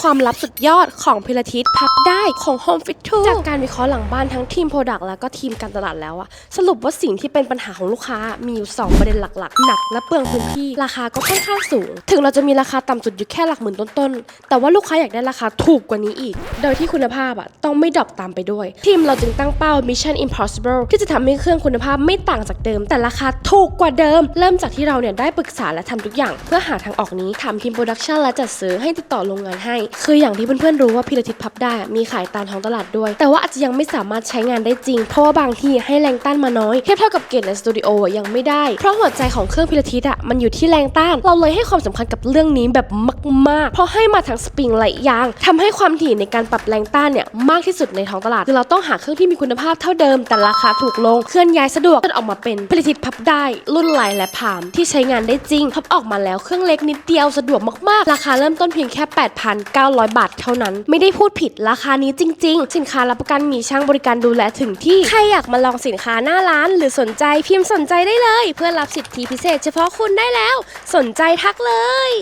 ความลับสุดยอดของพิลาทิสพับได้ของ Home Fit 2จากการวิเคราะห์หลังบ้านทั้งทีม Product แล้วก็ทีมการตลาดแล้วอะสรุปว่าสิ่งที่เป็นปัญหาของลูกค้ามีอยู่ 2 ประเด็นหลักๆ หนักและเปลืองพื้นที่ ราคาก็ค่อนข้างสูง ถึงเราจะมีราคาต่ำสุดอยู่แค่หลักหมื่นต้นๆ แต่ว่าลูกค้าอยากได้ราคาถูกกว่านี้อีก โดยที่คุณภาพอะต้องไม่ดรอปตามไปด้วย ทีมเราจึงตั้งเป้า Mission Impossible ที่จะทำให้เครื่องคุณภาพไม่ต่างจากเดิม แต่ราคาถูกกว่าเดิม เริ่มจากที่เราเนี่ยได้ปรึกษาและทำทุกอย่าง เพื่อหาทางออกนี้ถามทีมโปรดักชันและจัดซื้อให้ติดต่อโรงงานให้คืออย่างที่เพื่อนๆรู้ว่าพิลาทิสพับได้มีขายตามท้องตลาดด้วย แต่ว่าอาจจะยังไม่สามารถใช้งานได้จริง เพราะว่าบางที่ให้แรงต้านมาน้อยเทียบเท่ากับเกรดในสตูดิโอยังไม่ได้ เพราะหัวใจของเครื่องพิลาทิสอะมันอยู่ที่แรงต้าน เราเลยให้ความสำคัญกับเรื่องนี้แบบมากๆ เพราะให้มาทั้งสปริงแลยางทำให้ความถี่ในการปรับแรงต้านเนี่ยมากที่สุดในท้องตลาดคือเราต้องหาเครื่องที่มีคุณภาพเท่าเดิม แต่ราคาถูกลงเคลื่อนย้ายสะดวกจนออกมาเป็นพิลาทิสพับได้ รุ่นไลน์และพามที่ใช้งานได้จริงพับออกมาแล้วเครื่องเล็กนิดเดียวสะดวกมากๆ ราคาเริ่มต้นเพียงแค่900 บาทเท่านั้น ไม่ได้พูดผิดราคานี้จริง ๆ สินค้ารับประกันมีช่างบริการดูแลถึงที่ ใครอยากมาลองสินค้าหน้าร้าน หรือสนใจพิมพ์สนใจได้เลย เพื่อรับสิทธิพิเศษเฉพาะคุณได้แล้ว สนใจทักเลย